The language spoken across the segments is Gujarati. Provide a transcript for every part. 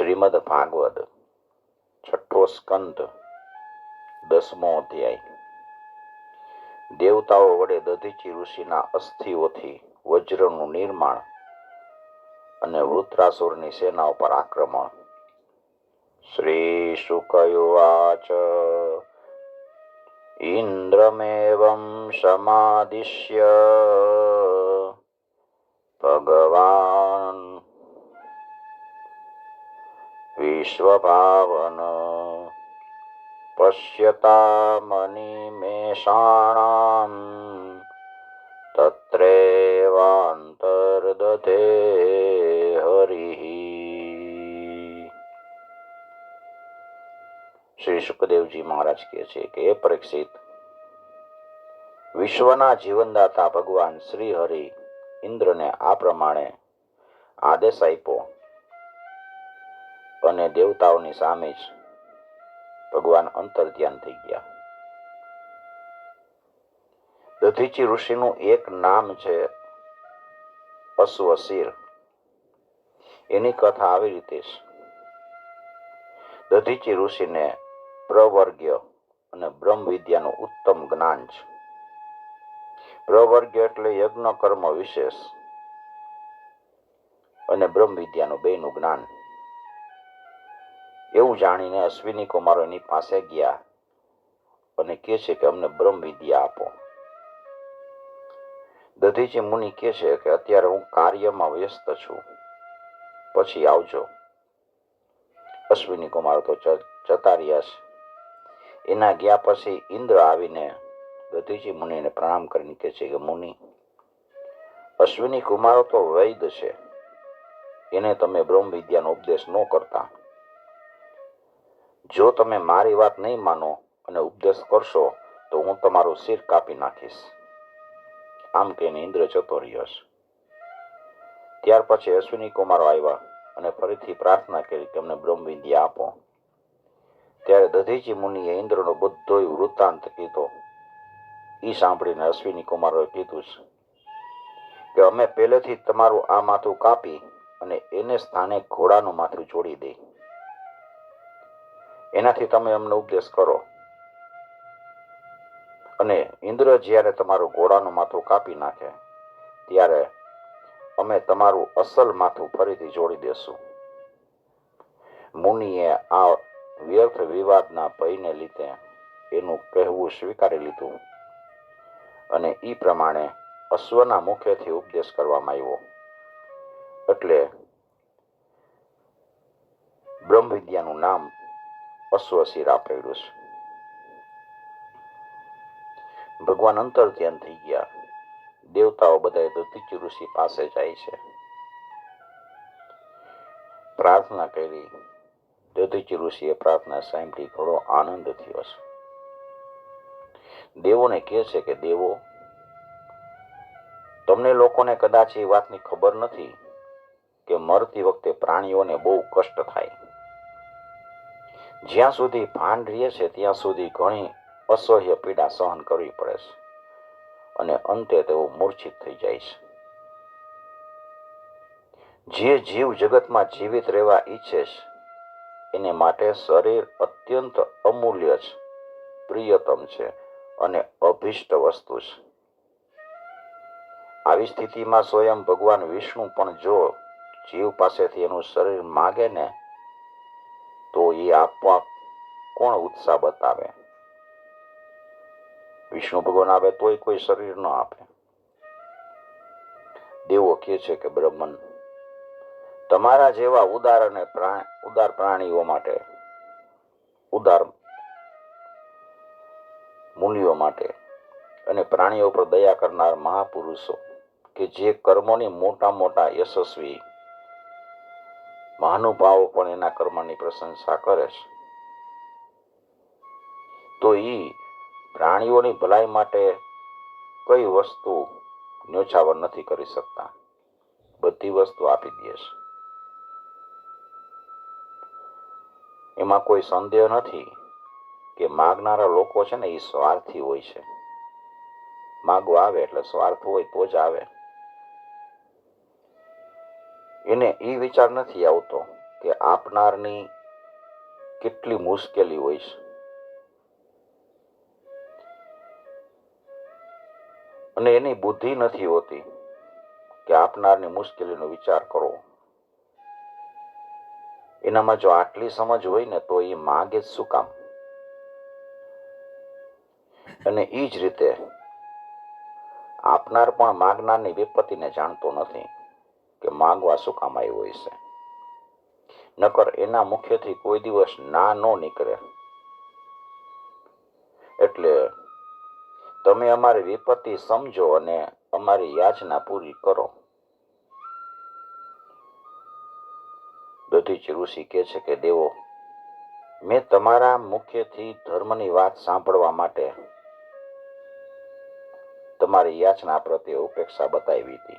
શ્રીમદ ભાગવત, છઠ્ઠો સ્કંદ, દસમો અધ્યાય. દેવતાઓ વડે દધીચી ઋષિના અસ્થિઓથી વજ્રનું નિર્માણ અને વૃત્રાસુરની સેના ઉપર આક્રમણ. શ્રી શુકયુવાચ ઇન્દ્રમેવં સમાદિશ્ય ભગવાન વિશ્વભાવન પશ્યતા મનિમેષાણામ તત્રેવાંતર્દધે હરિ શ્રી સુખદેવજી મહારાજ કહે છે કે એ પરીક્ષિત વિશ્વના જીવનદાતા ભગવાન શ્રી હરિ ઇન્દ્રને આ પ્રમાણે આદેશ આપ્યો અને દેવતાઓની સામે જ ભગવાન અંતર ધ્યાન થઈ ગયા. દધીચી ઋષિનું એક નામ છે અશ્વશીર. એની કથા આવી રીતે દધીચી ઋષિને પ્રવર્ગ્ય અને બ્રહ્મ વિદ્યાનું ઉત્તમ જ્ઞાન છે. પ્રવર્ગ્ય એટલે યજ્ઞ કર્મ વિશેષ અને બ્રહ્મ વિદ્યાનું બેનું જ્ઞાન. એવું જાણીને અશ્વિની કુમારો એની પાસે ગયા અને કહે છે કે અમને બ્રહ્મ વિદ્યા આપો. દધીજી મુનિ કહે છે કે અત્યારે હું કાર્યમાં વ્યસ્ત છું. પછી આવજો. અશ્વિની કુમાર તો જતા રહ્યા છે. એના ગયા પછી ઇન્દ્ર આવીને દધીજી મુનિને પ્રણામ કરીને કહે છે કે મુનિ, અશ્વિની કુમારો તો વૈદ છે. એને તમે બ્રહ્મ વિદ્યાનો ઉપદેશ ન કરતા. જો તમે મારી વાત નહીં માનો અને ઉપદેશ કરશો, તો હું તમારું શિર કાપી નાખીશ. આમ કહીને ઇન્દ્ર જતો રહ્યો છે. ત્યાર પછી અશ્વિની કુમારો આવ્યા અને ફરીથી પ્રાર્થના કરી કે અમને બ્રહ્મવિદ્યા આપો. ત્યારે દધીજી મુનિએ ઇન્દ્રનો બધો વૃત્તાંત કીધો. એ સાંભળીને અશ્વિની કુમારોએ કીધું છે કે અમે પહેલેથી તમારું આ માથું કાપી અને એને સ્થાને ઘોડાનું માથું જોડી દઈ એનાથી તમે અમને ઉપદેશ કરો. અને ઇન્દ્ર જ્યારે તમારું ઘોડાનું માથું કાપી નાખે, ત્યારે અમે તમારું અસલ માથું ફરીથી જોડી દેશું. મુનિએ આ વ્યર્થ વિવાદના ભયને લીધે એનું કહેવું સ્વીકારી લીધું અને એ પ્રમાણે અશ્વના મુખેથી ઉપદેશ કરવામાં આવ્યો. એટલે બ્રહ્મ વિદ્યાનું નામ અશ્વશિરા આપેલું છે. ભગવાન અંતર ધ્યાન થઈ ગયા. દેવતાઓ બધા દધીચી ઋષિ પાસે જાય છે. પ્રાર્થના કરી. દધીચી ઋષિએ પ્રાર્થના સાંભળી ઘણો આનંદ થયો છે. દેવોને કહે છે કે, દેવો, તમને લોકોને કદાચ એ વાતની ખબર નથી કે મરતી વખતે પ્રાણીઓને બહુ કષ્ટ થાય. જ્યાં સુધી ભાન રહે છે, ત્યાં સુધી ઘણી અસહ્ય પીડા સહન કરવી પડે છે અને અંતે તેઓ મૂર્છિત થઈ જાય છે. જે જીવ જગતમાં જીવિત રહેવા ઈચ્છે છે, એને માટે શરીર અત્યંત અમૂલ્ય છે, પ્રિયતમ છે અને અભિષ્ટ વસ્તુ છે. આવી સ્થિતિમાં સ્વયં ભગવાન વિષ્ણુ પણ જો જીવ પાસેથી એનું શરીર માગે ને તો એ આપવા કોણ ઉત્સાહ બતાવે? વિષ્ણુ ભગવાન આવે તોય કોઈ શરીર ન આપે. દેવો કહે છે કે, બ્રહ્મન, તમારા જેવા ઉદાર અને ઉદાર પ્રાણીઓ માટે, ઉદાર મુનિઓ માટે અને પ્રાણીઓ પર દયા કરનાર મહાપુરુષો કે જે કર્મોની મોટા મોટા યશસ્વી મહાનુભાવો પણ એના કર્મની પ્રશંસા કરે છે. તો એ પ્રાણીઓની ભલાઈ માટે કઈ વસ્તુ ન્યોછાવર નથી કરી શકતા? બધી વસ્તુ આપી દે છે. એમાં કોઈ સંદેહ નથી કે માગનારા લોકો છે ને એ સ્વાર્થી હોય છે. માગવા આવે એટલે સ્વાર્થ હોય તો જ આવે. એને એ વિચાર નથી આવતો કે આપનારની કેટલી મુશ્કેલી હોય છે. અને એની બુદ્ધિ નથી હોતી કે આપનારની મુશ્કેલીનો વિચાર કરો એનામાં જો આટલી સમજ હોય ને તો એ માગે જ શું કામ? અને એ જ રીતે આપનાર પણ માગનારની વિપત્તિને જાણતો નથી. કે માંગવા શું કામ આવ્યું હોય છે? નકર એના મુખ્યથી કોઈ દિવસ ના ન નીકળે. એટલે તમે અમારી વિપત્તિ સમજો અને અમારી યાચના પૂરી કરો. દધીચ ઋષિ કહે છે કે, દેવો, મેં તમારા મુખ્યથી ધર્મની વાત સાંભળવા માટે તમારી યાચના પ્રત્યે ઉપેક્ષા બતાવી હતી.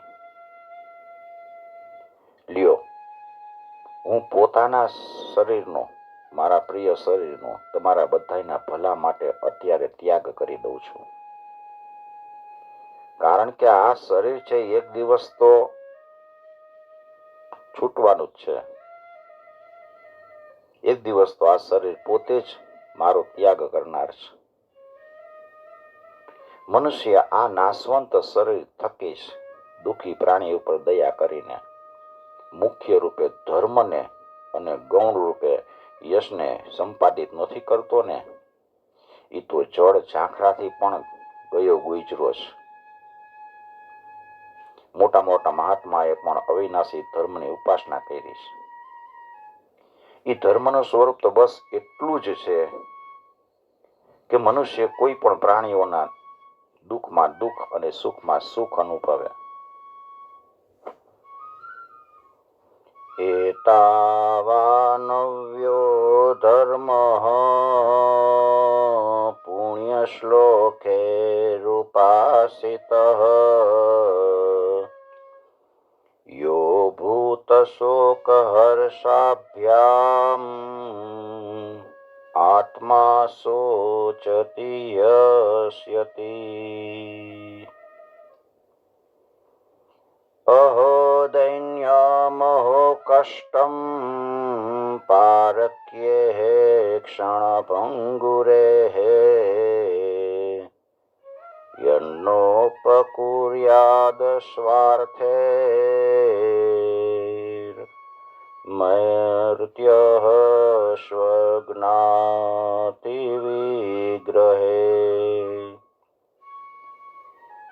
હું પોતાના શરીરનો, મારા પ્રિય શરીરનો, તમારા બધાના ભલા માટે અત્યારે ત્યાગ કરી દઉં છું. કારણ કે આ શરીર છે એક દિવસ તો છૂટવાનું જ છે. એક દિવસ તો આ શરીર પોતે જ મારો ત્યાગ કરનાર છે. મનુષ્ય આ નાશવંત શરીર થકી જ દુઃખી પ્રાણી ઉપર દયા કરીને મુખ્ય રૂપે ધર્મને અને ગૌણ રૂપે યશને સંપાદિત નથી કરતો ને? એ તો જળ ઝાંખરાથી પણ ગયો ગુજરો મોટા મોટા મહાત્માએ પણ અવિનાશી ધર્મની ઉપાસના કરી છે. એ ધર્મનું સ્વરૂપ તો બસ એટલું જ છે કે મનુષ્ય કોઈ પણ પ્રાણીઓના દુઃખમાં દુઃખ અને સુખમાં સુખ અનુભવે. એતાવાનવ્યો ધર્મ પુણ્યશ્લોકે રૂપાસિત યો ભૂતશોકહર્ષાભ્યામ આત્મા શોચતિ ક્ષણભંગુરે યન્નોપકુર્યાદ સ્વાર્થે મૈર્ત્ય સ્વજ્ઞાતિ વિગ્રહે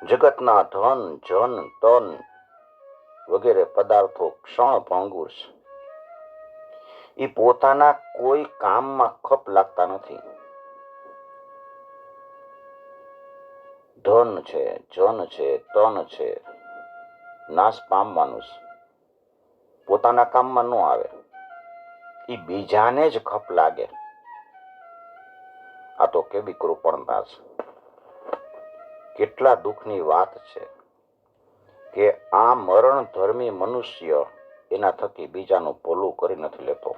જગતના ધન જન તન વગેરે પદાર્થો ક્ષણ ભંગુર છે. એ પોતાના કોઈ કામમાં ખપ લાગતા નથી. ધન છે, જન છે, તન છે, નાશ પામવાનું છે. પોતાના કામમાં ન આવે. એ બીજાને જ ખપ લાગે. આ તો કેવી કૃપણતા છે. કેટલા દુઃખની વાત છે. કે આ મરણ ધર્મી મનુષ્ય એના થકી બીજાનું ભલું કરી નથી લેતો.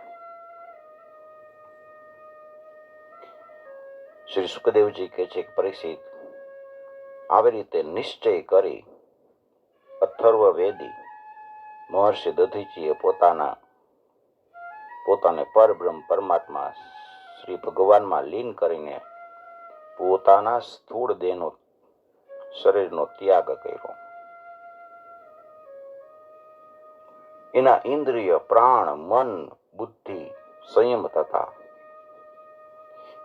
શ્રી સુખદેવજી કહે છે કે આવી રીતે નિશ્ચય કરી અથર્વ વેદી મહર્ષિ દધીજીએ પોતાના, પોતાને પરબ્રહ્મ પરમાત્મા શ્રી ભગવાનમાં લીન કરીને પોતાના સ્થૂળ દેહનો શરીરનો ત્યાગ કર્યો. એના ઇન્દ્રિય, પ્રાણ, મન, બુદ્ધિ સંયમ થતા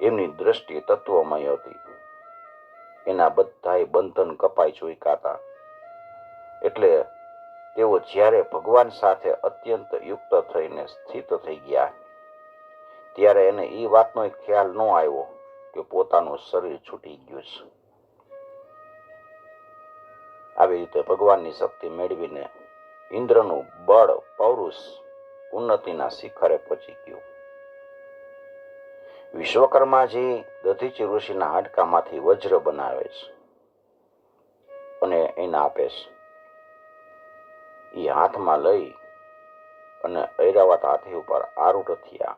એમની દ્રષ્ટિ તત્વમય હતી. એના બધાય બંધન કપાઈ ચૂકાતા એટલે તેઓ જ્યારે ભગવાન સાથે અત્યંત યુક્ત થઈને સ્થિત થઈ ગયા, ત્યારે એને એ વાતનો ખ્યાલ ન આવ્યો કે પોતાનું શરીર છૂટી ગયું છે. આવી રીતે ભગવાનની શક્તિ મેળવીને ઇન્દ્રનું બળ પૌરુષ ઉન્નતિના શિખરે પહોંચી ગયું. વિશ્વકર્માજી દધીચી ઋષિના હાડકામાંથી વજ્ર બનાવે છે અને એને આપે છે. એ હાથમાં લઈ અને ઐરાવત હાથી ઉપર આરૂઢ થયા.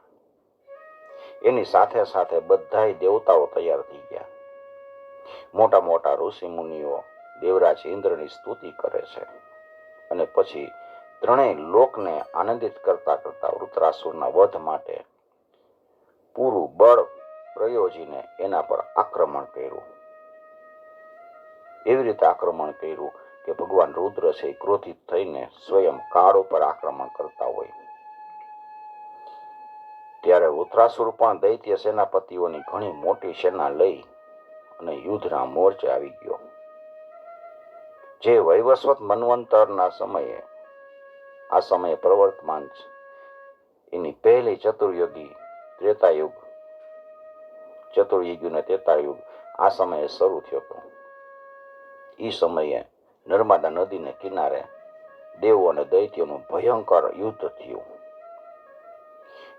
એની સાથે સાથે બધાય દેવતાઓ તૈયાર થઈ ગયા. મોટા મોટા ઋષિ મુનિઓ દેવરાજ ઇન્દ્રની સ્તુતિ કરે છે. અને પછી ત્રણેય લોકને આનંદિત કરતા કરતા વૃત્રાસુરના વધ માટે પૂરું બળ પ્રયોજીને એના પર આક્રમણ કર્યું. એવી રીતે આક્રમણ કર્યું કે ભગવાન રુદ્ર છે ક્રોધિત થઈને સ્વયં કાળ ઉપર આક્રમણ કરતા હોય. ત્યારે ઉત્તરાસુર પણ દૈત્ય સેનાપતિઓની ઘણી મોટી સેના લઈ અને યુદ્ધના મોરચે આવી ગયો. જે વૈવસ્વત મનવંતરના સમયે, આ સમયે પ્રવર્તમાન છે. એની પહેલી ચતુર્યુગી ત્રેતાયુગ, ચતુર્યુગ ને ત્રેતાયુગ આ સમયે શરૂ થયો હતો. એ સમયે નર્મદા નદીને કિનારે દેવો અને દૈત્યોનું ભયંકર યુદ્ધ થયું.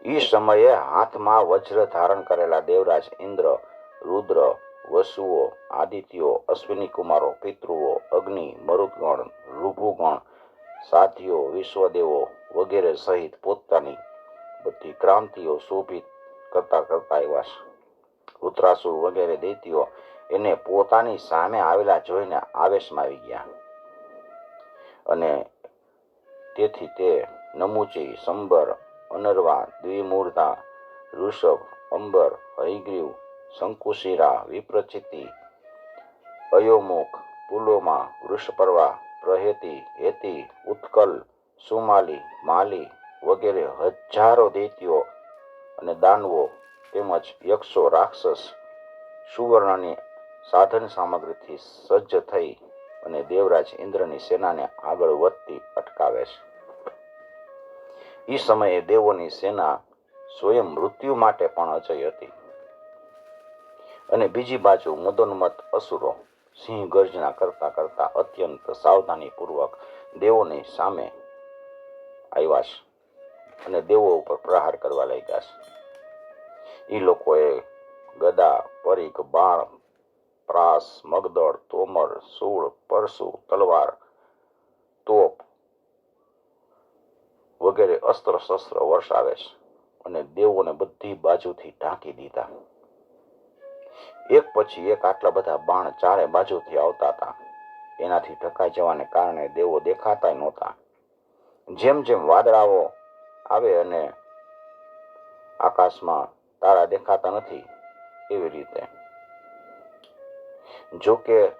એ સમયે હાથમાં વજ્ર ધારણ કરેલા દેવરાજ ઇન્દ્ર, રુદ્ર વસુઓ, આદિત્યો, અશ્વિની કુમારો, પિતૃઓ, અગ્નિ, મરુદગણ ઋભુગણ સાધ્યો, વિશ્વદેવો વગેરે સહિત પોતાની બધી ક્રાંતિઓ શોભિત કરતા કરતા આવ્યા છે. ઉતરાસુર વગેરે દૈત્યો એને પોતાની સામે આવેલા જોઈને આવેશમાં આવી ગયા. અને તેથી તે નમુચી, સંબર, અનરવા, દ્વિમૂર્ધા, ઋષભ, અંબર હયગ્રીવ શંકુશિરા વિપ્રચિતિ, અયોમુખ, પુલોમા, વૃષપર્વા, પ્રહેતી, હેતી, ઉત્કલ, સુમાલી, માલી વગેરે હજારો દૈત્યો અને દાનવો તેમજ યક્ષો, રાક્ષસ, સુવર્ણની સાધન સામગ્રીથી સજ્જ થઈ અને દેવરાજ ઇન્દ્રની સેનાને આગળ વધતી અટકાવે છે. એ સમયે દેવોની સેના સ્વયં મૃત્યુ માટે પણ અજય હતી. અને બીજી બાજુ મદોન્મત અસુરો સિંહ ગર્જના કરતા કરતા અત્યંત સાવધાનીપૂર્વક દેવોની સામે આવ્યા છે અને દેવો ઉપર પ્રહાર કરવા લાગ્યા છે. એ લોકોએ ગદા, પરીખ, બાણ, પ્રાસ, મગદળ, તોમર, સૂળ, પરસુ, તલવાર, તોપ વગેરે અસ્ત્ર શસ્ત્ર વર્ષાવે છે અને દેવોને બધી બાજુથી ઢાંકી દીધા. એક પછી એક આટલા બધા બાણ ચારે બાજુથી આવતા હતા. એનાથી ઢકાઈ જવાને કારણે દેવો દેખાતા નહોતા. જેમ જેમ વાદળાઓ આવે અને આકાશમાં તારા દેખાતા નથી એવી રીતે. જો કે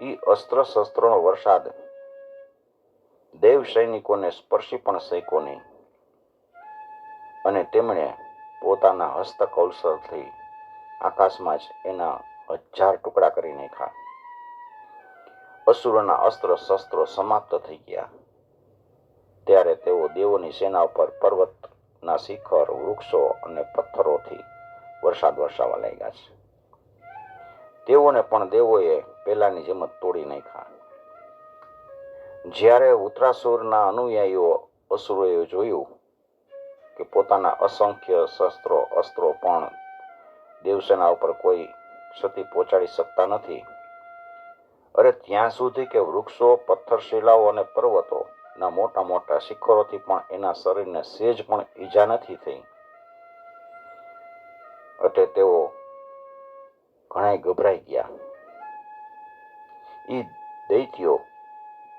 ઈ અસ્ત્ર શસ્ત્રોનો વરસાદ દેવ સૈનિકોને સ્પર્શી પણ શક્યો નહીં. અને તેમણે પોતાના હસ્તકૌશલથી આકાશમાં જ એના હજાર ટુકડા કરી નાખ્યા. અસુરોના અસ્ત્ર શસ્ત્રો સમાપ્ત થઈ ગયા. ત્યારે તેઓ દેવોની સેના ઉપર પર્વતના શિખર, વૃક્ષો અને પથ્થરોથી વરસાદ વરસાવા લાગ્યા છે. તેઓને પણ દેવોએ પહેલાની જેમ જ તોડી નાખ્યા. જ્યારે ઉત્તરાસુરના અનુયાયીઓ અસુરોએ જોયું કે પોતાના અસંખ્ય શસ્ત્રો, અસ્ત્રો પણ દેવસેના ઉપર કોઈ ક્ષતિ પહોંચાડી શકતા નથી. અરે ત્યાં સુધી કે વૃક્ષો, પથ્થરશિલાઓ અને પર્વતોના મોટા મોટા શિખરોથી પણ એના શરીરને સેજ પણ ઈજા નથી થઈ. એટલે તેઓ ઘણાય ગભરાઈ ગયા. ઈ દૈત્યો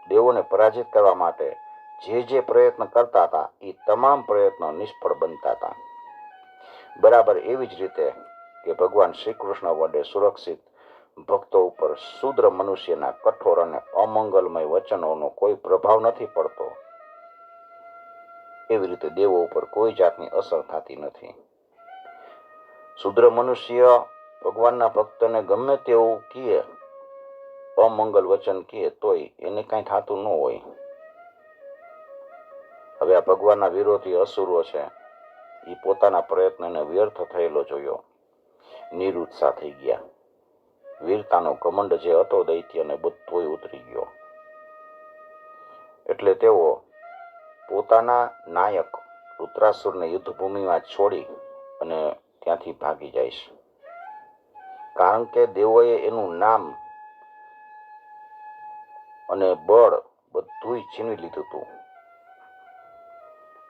દેવોને પરાજિત કરવા માટે જે જે પ્રયત્ન કરતા હતા એ તમામ પ્રયત્નો નિષ્ફળ બનતા હતા. બરાબર એવી જ રીતે કે ભગવાન શ્રી કૃષ્ણ વડે સુરક્ષિત ભક્તો ઉપર શુદ્ર મનુષ્યના કઠોર અને અમંગલમય વચનોનો કોઈ પ્રભાવ નથી પડતો. એવી રીતે દેવો ઉપર કોઈ જાતની અસર થતી નથી. શુદ્ર મનુષ્ય ભગવાનના ભક્તને ગમે તેવું કીએ, અમંગલ વચન કહે તોય એને કાંઈ થતું ન હોય. હવે આ ભગવાનના વિરોધી અસુરો છે. એ પોતાના પ્રયત્નને વ્યર્થ થયેલો જોયો. નિરુત્સાહ થઈ ગયા. વીરતાનો ઘમંડ જે હતો દૈત્યને બધોય ઉતરી ગયો. એટલે તેઓ પોતાના નાયક રુદ્રાસુરને યુદ્ધભૂમિમાં છોડી અને ત્યાંથી ભાગી જાય છે. કારણ કે દેવોએ એનું નામ અને બળ બધુંય છીનવી લીધું હતું.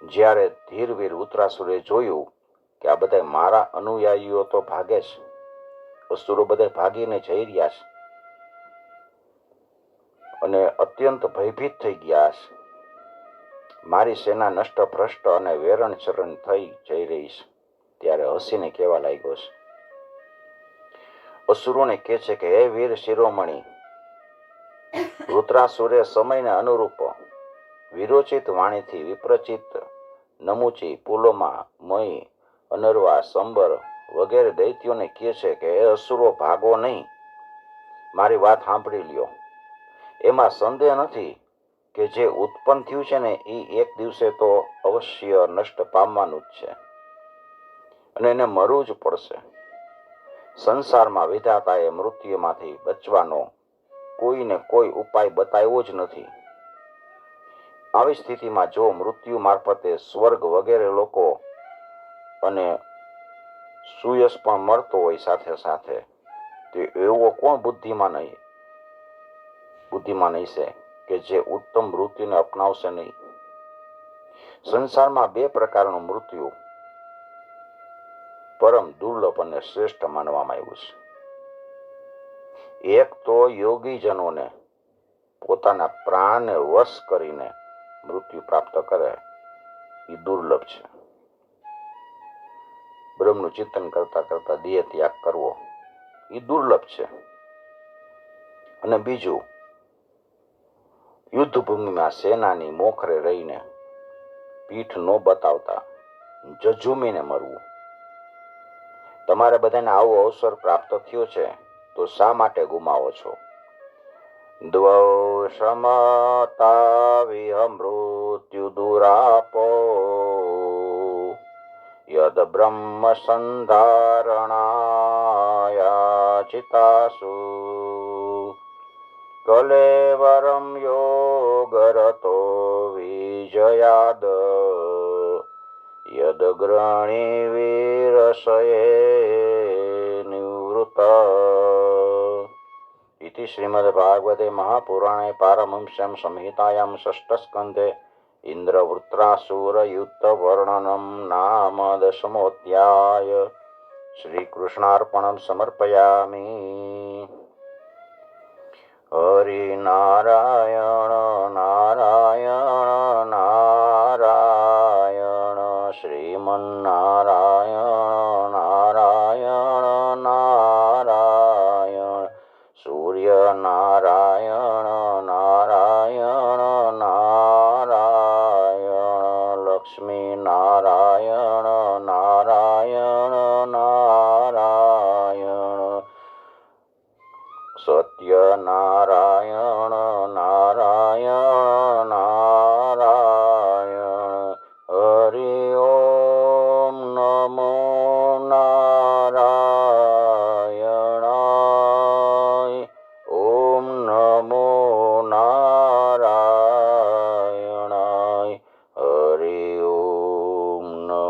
જ્યારે ધીરવીર ઉત્તરાસુરે જોયું કે આ બધા મારા અનુયાયીઓ તો ભાગે છે. અસુરો બધા ભાગીને જઈ રહ્યા છે. અને અત્યંત ભયભીત થઈ ગયા છે. મારી સેના નષ્ટ ભ્રષ્ટ અને વેરણ ચરણ થઈ જઈ રહી છે. ત્યારે હસીને કહેવા લાગ્યો છે. અસુરોને કહે છે કે, હે વીર શિરોમણી, રુદ્રાસુરે સમયને અનુરૂપ વિરોચિત વાણીથી વિપ્રચિત નમુચી પુલોમાં મય અનરવા, સંબર વગેરે દૈત્યોને કહે છે કે એ અસુરો, ભાગો નહીં. મારી વાત સાંભળી લ્યો. એમાં સંદેહ નથી કે જે ઉત્પન્ન થયું છે ને એ એક દિવસે તો અવશ્ય નષ્ટ પામવાનું જ છે. અને એને મરવું જ પડશે. સંસારમાં વિધાતાએ મૃત્યુમાંથી બચવાનો કોઈને કોઈ ઉપાય બતાવ્યો જ નથી. આવી સ્થિતિમાં જો મૃત્યુ મારફતે સ્વર્ગ વગેરે લોકો અને સુયશ પણ મળતો હોય સાથે સાથે. તો એવો કોણ બુદ્ધિમાન બુદ્ધિમાન હશે કે જે ઉત્તમ મૃત્યુને અપનાવશે નહીં. સંસારમાં બે પ્રકારનું મૃત્યુ પરમ દુર્લભ અને શ્રેષ્ઠ માનવામાં આવ્યું છે. એક તો યોગીજનોને પોતાના પ્રાણને વશ કરીને મૃત્યુ પ્રાપ્ત કરે. એ દુર્લભ છે. બ્રહ્મનું ચિંતન કરતા કરતા દેહ ત્યાગ કરવો, એ દુર્લભ છે. અને બીજું, યુદ્ધભૂમિમાં સેનાની મોખરે રહીને પીઠ ન બતાવતા જજુમીને મરવું. તમારે બધાને આવો અવસર પ્રાપ્ત થયો છે, તો શા માટે ગુમાવો છો? દ્વૌ સમતા વિહ મૃત્યુ દુરાપો यद्ब्रह्मसन्धारणायाचितासु कलेवरं योगरतो विजयाद यद्ग्रणिवीरसये निवृत इति श्रीमद्भागवते महापुराणे पारमंस्यं संहितायां षष्ठस्कन्धे इन्द्रवृत्रासुरयुद्धवर्णनं नाम दशमोऽध्याय श्रीकृष्णार्पणं समर्पयामि हरिनारायण नारायण नारायण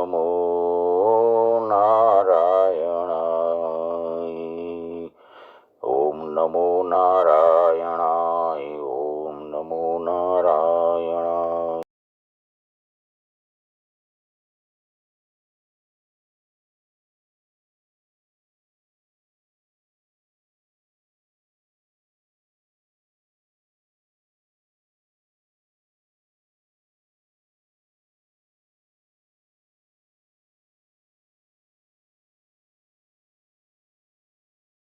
નમો નારાયણ ઓમ નમો નારાયણ